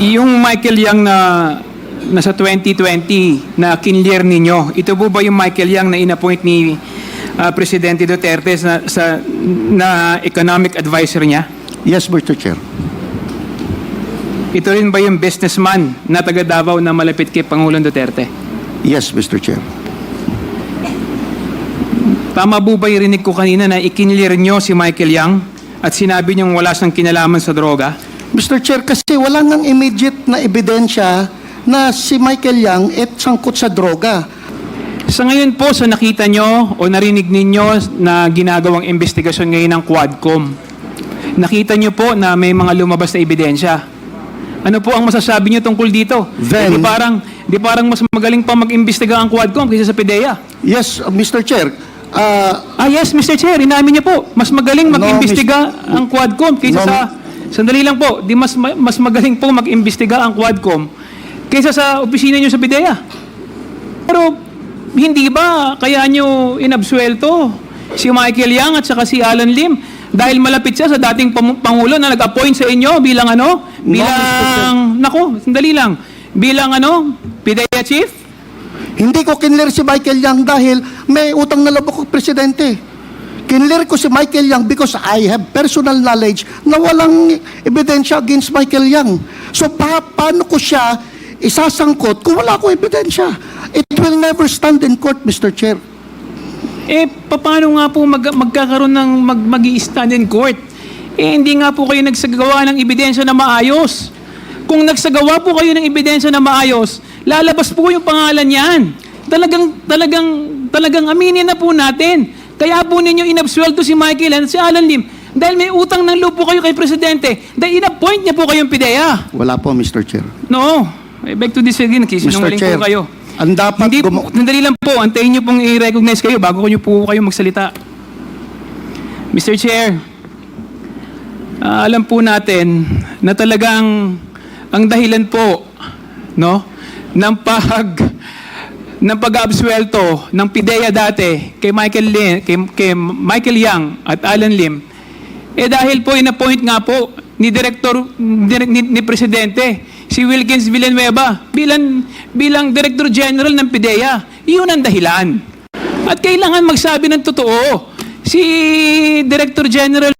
Yung Michael Yang na nasa 2020 na kinlear ninyo, ito po ba yung Michael Yang na inappoint ni ah, Presidente Duterte sa, sa na economic advisor niya? Yes, Mr. Chair. Ito rin ba yung businessman na taga Davao na malapit kay Pangulong Duterte? Yes, Mr. Chair. Tama po ba yung rinig ko kanina na ikinlear nyo si Michael Yang at sinabi niyong wala siyang kinalaman sa droga? Mr. Chair, kasi wala nang immediate na ebidensya na si Michael Yang et sangkot sa droga. Sa ngayon po, sa nakita nyo o narinig ninyo na ginagawang investigasyon ngayon ng Quadcom, nakita nyo po na may mga lumabas na ebidensya. Ano po ang masasabi nyo tungkol dito? Then- Eh, di parang, di parang mas magaling pa mag-imbestiga ang Quadcom kaysa sa PDEA. Yes, uh, Mr. Chair. Ah, Ah yes, Mr. Chair, inamin niyo po. Mas magaling No, mag-imbestiga ang Quadcom kaysa No, sa... Sandali lang po. Di mas ma- mas magaling po mag-imbestiga ang Quadcom kaysa sa opisina niyo sa PIDEA. Pero hindi ba kaya niyo inabsuelto si Michael Yang at saka si Alan Lim dahil malapit siya sa dating pangulo na nag-appoint sa inyo bilang ano? No, Bilang nako, sandali lang. Bilang ano? PIDEA chief? hindi ko kinler si Michael Yang dahil may utang na loob ako presidente. Kinler ko si Michael Yang because I have personal knowledge na walang ebidensya against Michael Yang. So pa paano ko siya isasangkot kung wala ko ebidensya? It will never stand in court, Mr. Chair. Eh, paano nga po mag, magkakaroon ng mag, mag stand in court? Eh, hindi nga po kayo nagsagawa ng ebidensya na maayos. Kung nagsagawa po kayo ng ebidensya na maayos, lalabas po yung pangalan niyan. Talagang, talagang, talagang aminin na po natin. Kaya po ninyo inabsuelto si Michael at si Alan Lim dahil may utang ng loob po kayo kay Presidente dahil inappoint niya po kayong PIDEA. Wala po, Mr. Chair. No, I beg to disagree. Nagsisinungaling Chair, po kayo. ang dapat Hindi, gumo- sandali lang po. Antayin niyo pong i-recognize kayo bago niyo po kayo magsalita. Mr. Chair, ah, alam po natin na talagang ang dahilan po no ng pag ng pag-absuelto ng PIDEA dati kay Michael Lim, kay, kay Michael Yang at Alan Lim eh dahil po in-appoint nga po ni Director ni, ni, ni Presidente si Wilkins Villanueva bilang bilang Director General ng PIDEA. Iyon ang dahilan. At kailangan magsabi ng totoo. Si Director General